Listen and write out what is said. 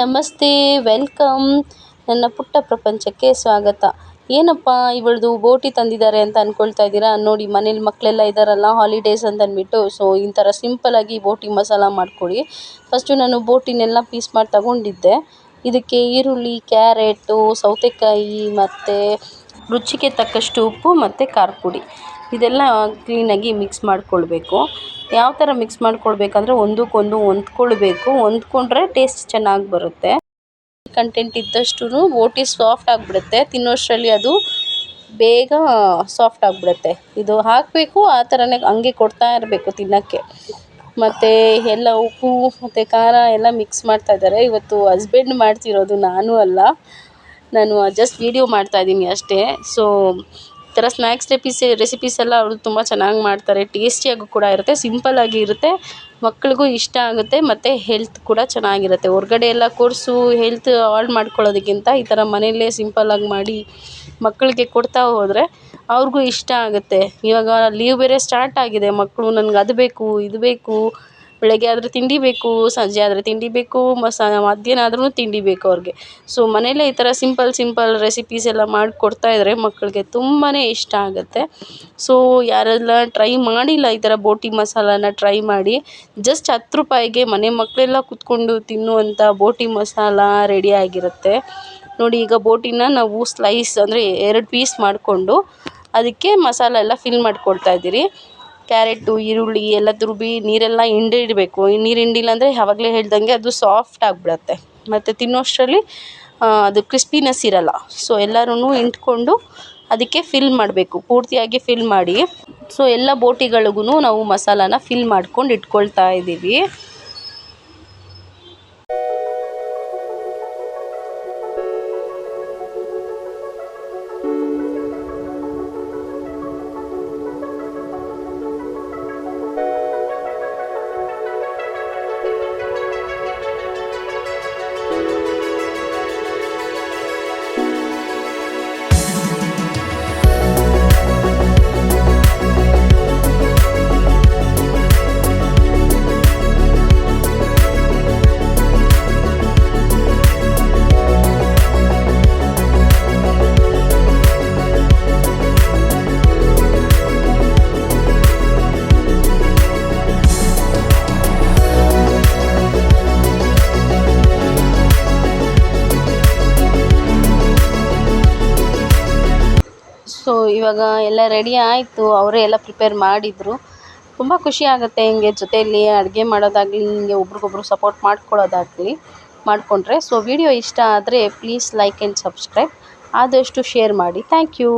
ನಮಸ್ತೆ, ವೆಲ್ಕಮ್. ನನ್ನ ಪುಟ್ಟ ಪ್ರಪಂಚಕ್ಕೆ ಸ್ವಾಗತ. ಏನಪ್ಪ, ಇವಳದು ಬೋಟಿ ತಂದಿದ್ದಾರೆ ಅಂತ ಅಂದ್ಕೊಳ್ತಾ ಇದ್ದೀರಾ? ನೋಡಿ, ಮನೇಲಿ ಮಕ್ಕಳೆಲ್ಲ ಇದ್ದಾರಲ್ಲ ಹಾಲಿಡೇಸ್ ಅಂತ ಅಂದ್ಬಿಟ್ಟು ಸೊ ಈ ಥರ ಸಿಂಪಲಾಗಿ ಬೋಟಿ ಮಸಾಲ ಮಾಡಿಕೊಡಿ. ಫಸ್ಟು ನಾನು ಬೋಟಿನೆಲ್ಲ ಪೀಸ್ ಮಾಡಿ ತಗೊಂಡಿದ್ದೆ. ಇದಕ್ಕೆ ಈರುಳ್ಳಿ, ಕ್ಯಾರೆಟು, ಸೌತೆಕಾಯಿ ಮತ್ತು ರುಚಿಗೆ ತಕ್ಕಷ್ಟು ಉಪ್ಪು ಮತ್ತು ಖಾರ ಪುಡಿ. ಇದೆಲ್ಲ ಕ್ಲೀನಾಗಿ ಮಿಕ್ಸ್ ಮಾಡಿಕೊಳ್ಬೇಕು. ಯಾವ ಥರ ಮಿಕ್ಸ್ ಮಾಡಿಕೊಳ್ಬೇಕಂದ್ರೆ ಒಂದಕ್ಕೊಂದು ಹೊಂದ್ಕೊಳ್ಬೇಕು. ಹೊಂದ್ಕೊಂಡ್ರೆ ಟೇಸ್ಟ್ ಚೆನ್ನಾಗಿ ಬರುತ್ತೆ. ಕಂಟೆಂಟ್ ಇದ್ದಷ್ಟು ಓಟಿ ಸಾಫ್ಟ್ ಆಗಿಬಿಡುತ್ತೆ. ತಿನ್ನೋಷ್ಟರಲ್ಲಿ ಅದು ಬೇಗ ಸಾಫ್ಟ್ ಆಗಿಬಿಡುತ್ತೆ. ಇದು ಹಾಕಬೇಕು, ಆ ಥರನೇ ಹಂಗೆ ಕೊಡ್ತಾ ಇರಬೇಕು ತಿನ್ನೋಕ್ಕೆ. ಮತ್ತು ಎಲ್ಲ ಉಪ್ಪು, ಮತ್ತು ಖಾರ ಎಲ್ಲ ಮಿಕ್ಸ್ ಮಾಡ್ತಾ ಇದ್ದಾರೆ. ಇವತ್ತು ಹಸ್ಬೆಂಡ್ ಮಾಡ್ತಿರೋದು ನಾನು ಅಲ್ಲ. ನಾನು ಜಸ್ಟ್ ವೀಡಿಯೋ ಮಾಡ್ತಾಯಿದ್ದೀನಿ ಅಷ್ಟೇ. ಸೊ ಥರ ಸ್ನ್ಯಾಕ್ಸ್ ರೆಪಿಸ್ ರೆಸಿಪೀಸ್ ಎಲ್ಲ ಅವರು ತುಂಬ ಚೆನ್ನಾಗಿ ಮಾಡ್ತಾರೆ. ಟೇಸ್ಟಿಯಾಗೂ ಕೂಡ ಇರುತ್ತೆ ಸಿಂಪಲ್ಲಾಗಿ ಇರುತ್ತೆ. ಮಕ್ಳಿಗೂ ಇಷ್ಟ ಆಗುತ್ತೆ, ಮತ್ತು ಹೆಲ್ತ್ ಕೂಡ ಚೆನ್ನಾಗಿರುತ್ತೆ. ಹೊರ್ಗಡೆ ಎಲ್ಲ ಕೊಡಿಸು ಹೆಲ್ತ್ ಹಾಳ್ ಮಾಡ್ಕೊಳ್ಳೋದಕ್ಕಿಂತ ಈ ಥರ ಮನೆಯಲ್ಲೇ ಸಿಂಪಲ್ಲಾಗಿ ಮಾಡಿ ಮಕ್ಕಳಿಗೆ ಕೊಡ್ತಾ ಹೋದರೆ ಅವ್ರಿಗೂ ಇಷ್ಟ ಆಗುತ್ತೆ. ಇವಾಗ ಲೀವ್ ಬೇರೆ ಸ್ಟಾರ್ಟ್ ಆಗಿದೆ ಮಕ್ಕಳು ನನ್ಗೆ ಅದು ಬೇಕು, ಇದು ಬೇಕು ಬೆಳಗ್ಗೆ ಆದರೆ ತಿಂಡಿ ಬೇಕು, ಸಂಜೆ ಆದರೆ ತಿಂಡಿ ಬೇಕು, ಮಸಾ, ಮಧ್ಯಾಹ್ನ ಆದ್ರೂ ತಿಂಡಿ ಬೇಕು ಅವ್ರಿಗೆ. ಸೊ ಮನೆಯಲ್ಲೇ ಈ ಥರ ಸಿಂಪಲ್ ಸಿಂಪಲ್ ರೆಸಿಪೀಸ್ ಎಲ್ಲ ಮಾಡಿಕೊಡ್ತಾ ಇದ್ದರೆ ಮಕ್ಕಳಿಗೆ ತುಂಬಾ ಇಷ್ಟ ಆಗುತ್ತೆ. ಸೊ ಯಾರೆಲ್ಲ ಟ್ರೈ ಮಾಡಿಲ್ಲ ಈ ಥರ ಬೋಟಿ ಮಸಾಲಾನ ಟ್ರೈ ಮಾಡಿ ಜಸ್ಟ್ ಹತ್ತು ರೂಪಾಯಿಗೆ ಮನೆ ಮಕ್ಕಳೆಲ್ಲ ಕೂತ್ಕೊಂಡು ತಿನ್ನುವಂಥ ಬೋಟಿ ಮಸಾಲ ರೆಡಿ ಆಗಿರುತ್ತೆ. ನೋಡಿ, ಈಗ ಬೋಟಿನ ನಾವು ಸ್ಲೈಸ್ ಅಂದರೆ ಎರಡು ಪೀಸ್ ಮಾಡಿಕೊಂಡು, ಅದಕ್ಕೆ ಮಸಾಲ ಎಲ್ಲ ಫಿಲ್ ಮಾಡ್ಕೊಳ್ತಾ ಇದ್ದೀರಿ. ಕ್ಯಾರೆಟು, ಈರುಳ್ಳಿ, ಎಲ್ಲ ತುರುವಿ ನೀರೆಲ್ಲ ಹಿಂಡಿಡಬೇಕು ನೀರು ಹಿಂಡಿಲ್ಲ ಅಂದರೆ ಯಾವಾಗಲೇ ಹೇಳ್ದಂಗೆ ಅದು ಸಾಫ್ಟ್ ಆಗಿಬಿಡತ್ತೆ. ಮತ್ತು ತಿನ್ನೋಷ್ಟರಲ್ಲಿ ಅದು ಕ್ರಿಸ್ಪಿನೆಸ್ ಇರಲ್ಲ. ಸೊ ಎಲ್ಲರೂ ಹಿಂಡ್ಕೊಂಡು ಅದಕ್ಕೆ ಫಿಲ್ ಮಾಡಬೇಕು. ಪೂರ್ತಿಯಾಗಿ ಫಿಲ್ ಮಾಡಿ. ಸೊ ಎಲ್ಲ ಬೋಟಿಗಳಿಗೂ ನಾವು ಮಸಾಲಾನ ಫಿಲ್ ಮಾಡ್ಕೊಂಡು ಇಟ್ಕೊಳ್ತಾ ಇದ್ದೀವಿ. ಸೊ ಇವಾಗ ಎಲ್ಲ ರೆಡಿ ಆಯಿತು. ಅವರೇ ಎಲ್ಲ ಪ್ರಿಪೇರ್ ಮಾಡಿದರು. ತುಂಬ ಖುಷಿ ಆಗುತ್ತೆ ಹಿಂಗೆ ಜೊತೆಯಲ್ಲಿ ಅಡುಗೆ ಮಾಡೋದಾಗಲಿ, ಹಿಂಗೆ ಒಬ್ರಿಗೊಬ್ರು ಸಪೋರ್ಟ್ ಮಾಡ್ಕೊಳ್ಳೋದಾಗಲಿ, ಮಾಡಿಕೊಂಡ್ರೆ. ಸೊ ವಿಡಿಯೋ ಇಷ್ಟ ಆದರೆ ಪ್ಲೀಸ್ ಲೈಕ್ ಆ್ಯಂಡ್ ಸಬ್ಸ್ಕ್ರೈಬ್ ಆದಷ್ಟು ಶೇರ್ ಮಾಡಿ. Thank you